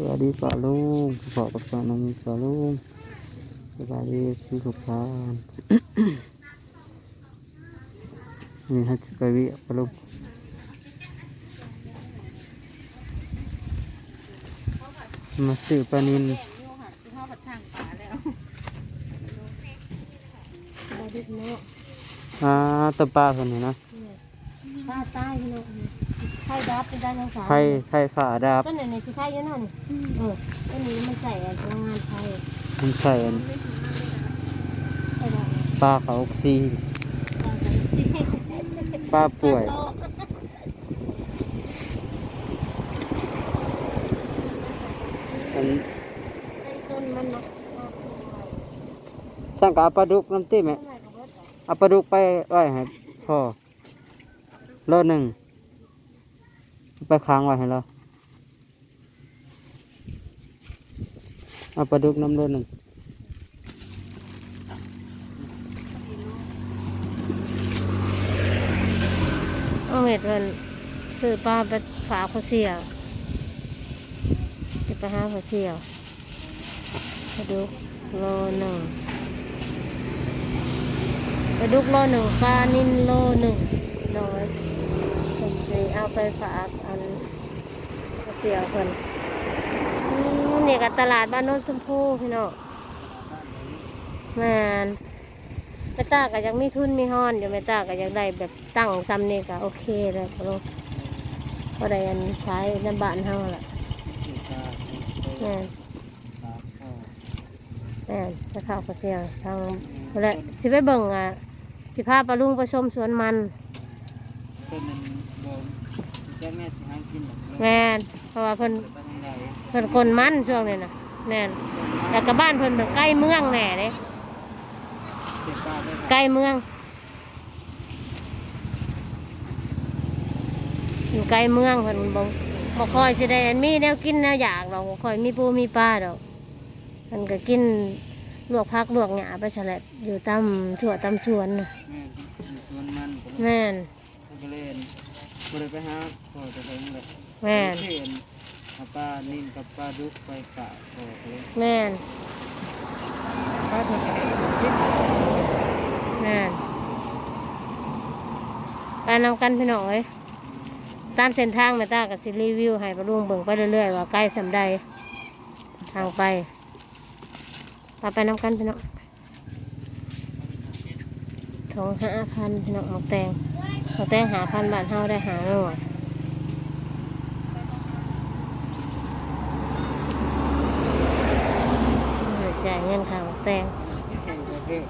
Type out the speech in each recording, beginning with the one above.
สวัสดีป่าลุงขอกับสอนน้องป่าลุงสวัสดีที่ทุกท่านนี่ฮัจไปวิป่าลุงมาซื้อปลานินบอดิบเนาะอ่าตะปลาคนนี้นะป้าใต้เนาะ ไข่ดับเป็นได้ยังสาวไข่ไข่ฝาดาบต้นไหนในสิไข่เยอะนั่นเออต้นนี้มันใส่โรงงานไทยมันใส่อันไข่ดับปลาเขาอกซีปลาป่วยอันต้นมันเนาะสั่งกับเอาปลาดุกน้ำติ้มไหมเอาปลาดุกไปไว้ให้พ่อโลหนึ่ง ไปค้างไว้ให้เราเอาปลาดุกน้ำโลหนึ่งเอาเห็ดเพิ่นซื้อปลาไปฝากเขาเสียวไปหาเขาเสียวไปดูโลหนึ่งไปดูโลหนึ่งปลานินโลหนึ่งร้อยเอาไปฝาก เสียวเพิ่นอืมนี่กับตลาดบ้านโน้นชมพูพี่น้องแมนแม่ตาก็ยังมีทุนมีห้อนอยู่แม่ตาก็ยังได้แบบตั้งซ้ำนี่ก็โอเคเลยพะโลก็ได้อันใช้ในบ้านเฮาละแม่นแม่จะเข้าวก็เสียทางและสิไปเบิ่งอะสิพาปลาลุงไปชมสวนมันต้นมันบ่แจ้งแม่สิหากินหรอก แม่นเพราะว่าเพิ่นไปทางใดเพิ่นคนมันช่วงนี้น่ะแม่นแล้วก็บ้านเพิ่นแบบใกล้เมืองแน่เด้เก็บปลาได้ใกล้เมือง อยู่ใกล้เมืองเพิ่นบ่บ่ค่อยสิได้อันมีแนวกินแนวอยากดอกบ่ค่อยมีปูมีปลาดอกมันก็กินลวกผักลวกหญ้าไปฉลัดอยู่ตามถั่วตามสวนน่ะแม่อยู่สวนมันก็เลยแม่นก็เลยบ่ได้ไปหาพ่อจะไปนั่นแหละ แม่นเช่นเอาปลานิ่นกับปลาดุกไปกะพ่อก็เลยแม่นปลาถึงคิดแม่นไปนำกันพี่น้องเอ้ยตามเส้นทางแม่ตาก็สิรีวิวให้ปลาลุงเบิ่งไปเรื่อยๆว่าใกล้สำใดทางไปไปไปนำกันพี่น้องทงห้าพันพี่น้องหมกแตงหมกแตงหาพันบาทเฮาได้หาหน่วยจ่าย เงินค่าหมกแตงแข่งไปเรื่อย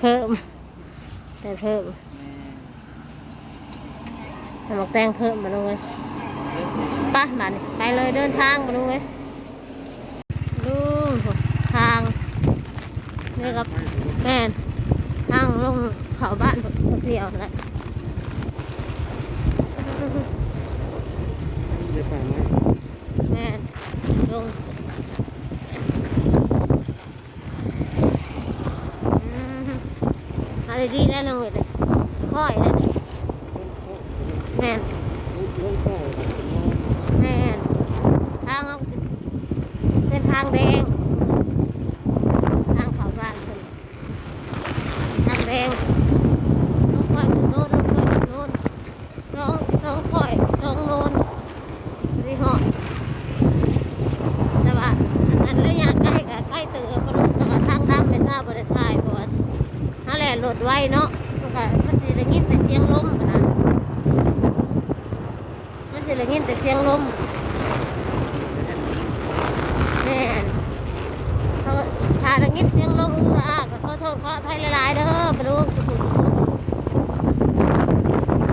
เพิ่ม แต่เพิ่มแม่ให้หมกแตงเพิ่มมาลงเลยไปะบัดนี้ไปเลยเดินทางมาลงเลยดูทางนี่กับแม่นทางลงเขาบ้านเขาเสียวแหละได้ไปไหมแม่นลงอืมเอะไรดีแล้วลงเวทเลยค่อยเลยแม่นแม่นทางเอาสิเส้นทางแดง ทางเขาบ้านเพิ่นทางแดงต้องคอยขึ้นโน้นต้องคอยขึ้นโน้นสองสองคอยสองโน้นรีหอดแต่ว่าอันนั้นระยะใกล้กับใกล้เตือก็รู้แต่ว่าทางดำไม่ทราบบริษัทเพราะว่าถ้าแหละรถไว้ เนาะมันก็มันสิได้ยินแต่เสียงลมนะมันสิได้ยินแต่เสียงลมแม่เขาถ้าได้ยินเสียงลมเอืออาก็ขอโทษขออภัยหลายๆเด้อไปดูสุขุมสุขุม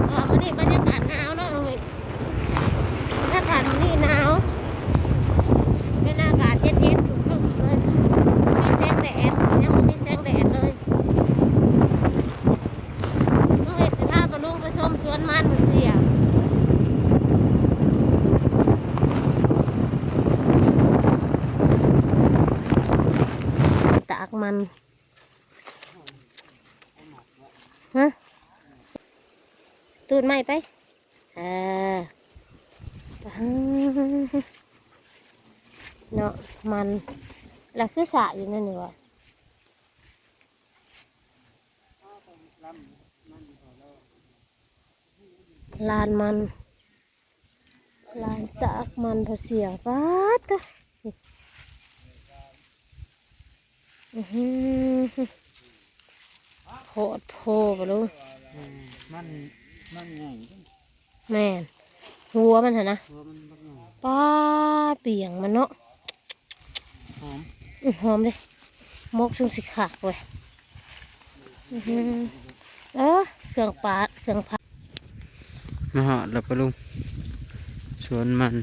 เออวันนี้บรรยากาศหนาวเนาะลุงอีบรรยากาศนี่หนาวเป็นอากาศเย็นๆคึมๆเลยมีแสงแดดยังไม่มีแสงแดดเลยลุงเอกสิพาไปลุงไปชมสวนมันมันเสียตากมันฮะตูดใหม่ไปเออเนาะมันแล้วคือสะอยู่นั่นนี่วะลานมัน ลานตากมันพอเสียปัดตะอื้อหือ โหดโพปะลูกมันมันใหญ่แม่นหัวมันหะนะตัวมันบักใหญ่ป้าดเปียงมันเนาะหอมอื้อหอมเลยมกซึ่งสิขักเว้ยอื้อหือเออเครื่องปลาเครื่องผักมาหอดแล้วปะลุงสวนมัน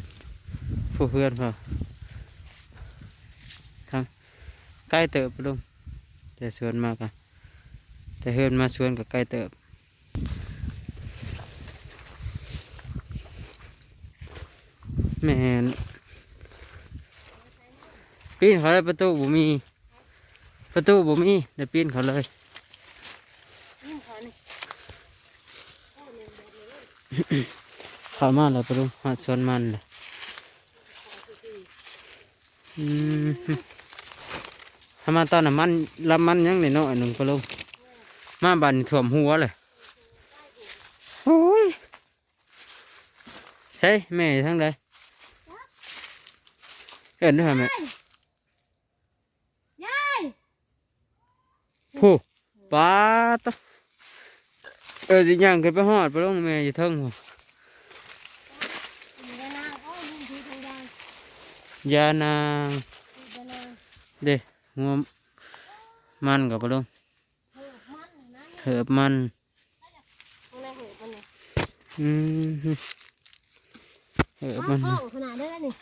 ผู้เพื่อนพอทาง ใกล้เติบปะลุงแต่สวนมากอะแต่เฮือนมาสวนกับใกล้เติบแม่นปีนเขาเลยประตูบ่มี ประตูบ่มีเดี๋ยวปีนเขาเลยยิ่งเขานี่เข้ามาแล้วปะลุงหาสวนมันเลยอืม ถ้ามาตอนน้ำมันลำมันยังในน้อยหนึ่งปะลุงมาบัดนถ่วมหัวเลยโอ้ยใช่แม่ทั้งใดเห็นด้วยเหรอแม่ยายผู้ปลาตะเออสิย่างขึ้นไปหอดปะลุงแม่อยู่เทิงหัวมีกระนางอ้อมีทีทางยางยานางมีกระนา งัวมันกับปลุงเหือบมันนะเหิบมันตรงไหนเหือบมันเนี่ยอืมฮึเอออ้าวมันท้องขนาดได้แล้วนี่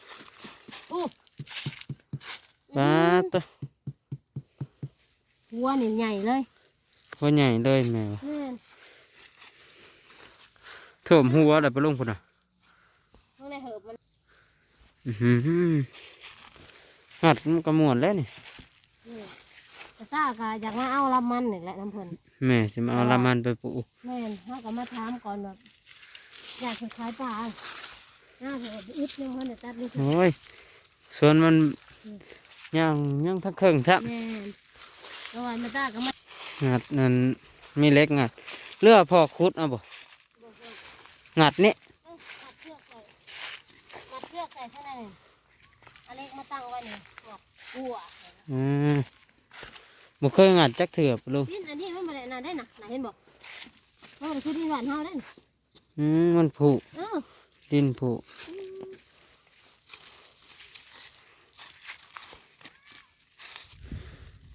ปลาตัวหัวนี่ใหญ่เลยหัวใหญ่เลยแมวแม่นถ่วมหัวอะไรปลงพุ่นอะตรงไหนเหือบมันหัดมันกระมวลแล้วนี่ กระซ่ากะอยากมาเอาลำมันนี่แหละน้ำเพิ่นแม่จะมาเอาละมันไปปลูกแม่นเขาก็มาถามก่อนแบบอยากจะขายปลาน่าจะอึดยังเพิ่นจะตัดนี่โอ้ยส่วนมันยังยังทักเครื่องทับแม่นแล้ววันมาตาก็มางัดนั่นมีเล็กงัดเลือพอคุดเอาบ่บอกว่างัดนี่เอ้ยมัดเชือกใส่มัดเชือกใส่ข้างในนี่อันเล็กมาตั้งไว้นี่งัดกัว อืมบ่เคยงัดจักเถื่อปะลุงนี่อันนี้มันมาได้นานได้น่ะน่ะเห็นบอกมันคือที่บ้านเฮาได้น่ะอืมมันผุเออดินผุ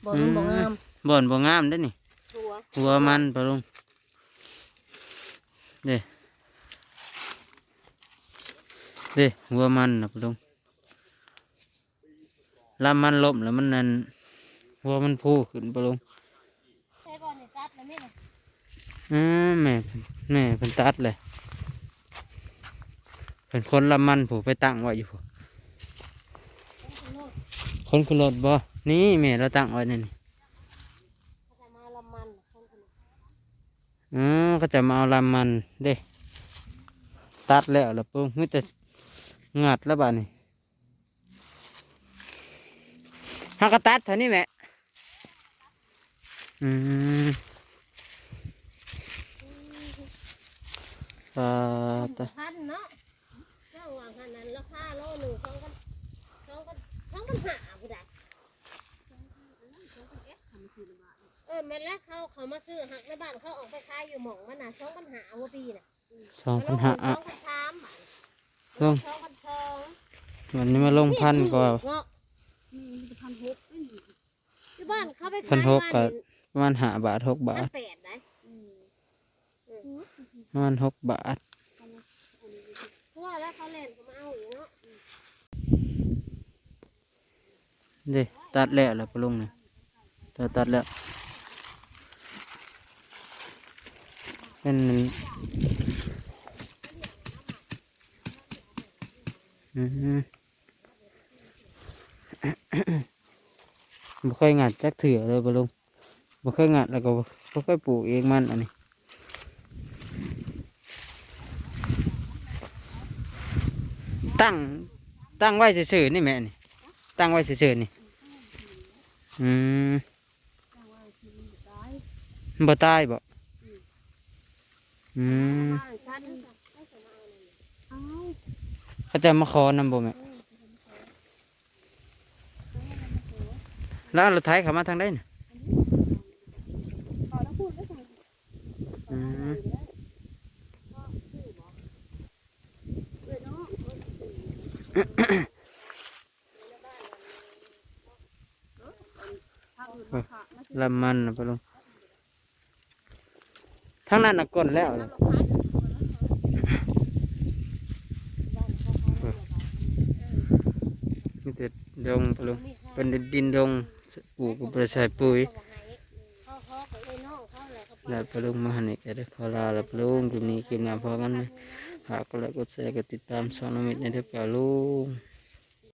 บ่มันบ่งามบ่อนบ่งามเด้อนี่หัวหัวมันปะลุงเด้เด้หัวมันนะปะลุง ลำมันล้มแล้วมันนั่นหัวมันพูขึ้นปะลุงใช่บ่นี่ตัดแล้วแม่น่ะอืมแม่แม่เป็นตัดเลยเป็นคนลำมันผูไปตั้งไว้อยู่ผู้ต้องขโมยคนขึ้นรถบ่นี่แม่เราตั้งไว้นี่นี่เขาจะมาลำมันต้องขโมยอืมก็จะมาเอาลำมันเด้ตัดแล้วละปุ้งมีแต่งัดแล้วบ้านี่ ฮักกะตัดเท่านี้แม่อืมปลาตะพันเนาะเจ้าว่าขนาดราคาโลหนึ่งสองพันสองพันสองพันห้าผู้ใดเออแม่นแล้วเขาเขามาซื้อหักในบ้านเขาออกไปขายอยู่หม่องมันน่ะสองพันห้าหัวปีน่ะสองพันห้าสองพันสามบาทลงสองพันสองวันนี้มาลงพันกว่า เนาะพันหกที่บ้านเขาไปพัขายนหกก็บ้านประมาณห้าบาทหกบาพัทนแปดได้ประมาณหกบาท เพราะว่าแล้วเขาเล่นเขามาเอาอยู่เนาะเด้ตัดแล้วแหละปะลุงเนี่ยตัดตัดแล้ว เป็นอืม บ่เคยงัดจักเถื่อเลยปะลุงบ่เคยงัดแล้วก็บ่บ่เคยปลูกเองมันอันนี้ตั้งตั้งไว้ซื่อๆนี่แม่นี่ตั้งไว้เฉยๆนี่อืมจังว่าสิมันตายมันบ่ตายบ่อืมบ้านสั้นเอาเขาจะมาขอนำบ่แม่ แล้วรถไถเขามาทางใดน่ะขอแล้วพูดได้ไงอืมเอ้ยเนะลำมันนะปะลุงทางนั้นน่ะก้นแล้วน่ะมีแต่ดงปะลุงเป็นดินดง ปลูกกับประชายปุ๋ยเขาเขาก็เลยน้องเขาแหละเขาแล้วปะลุงมาหันอีกแล้วขอลาแล้วปะลุงคลิปนี้คลิปหน้าพอกันไหมฝากกดไลค์กดแชร์กดติดตามช่องน้องมิตรในเด้อปะลุง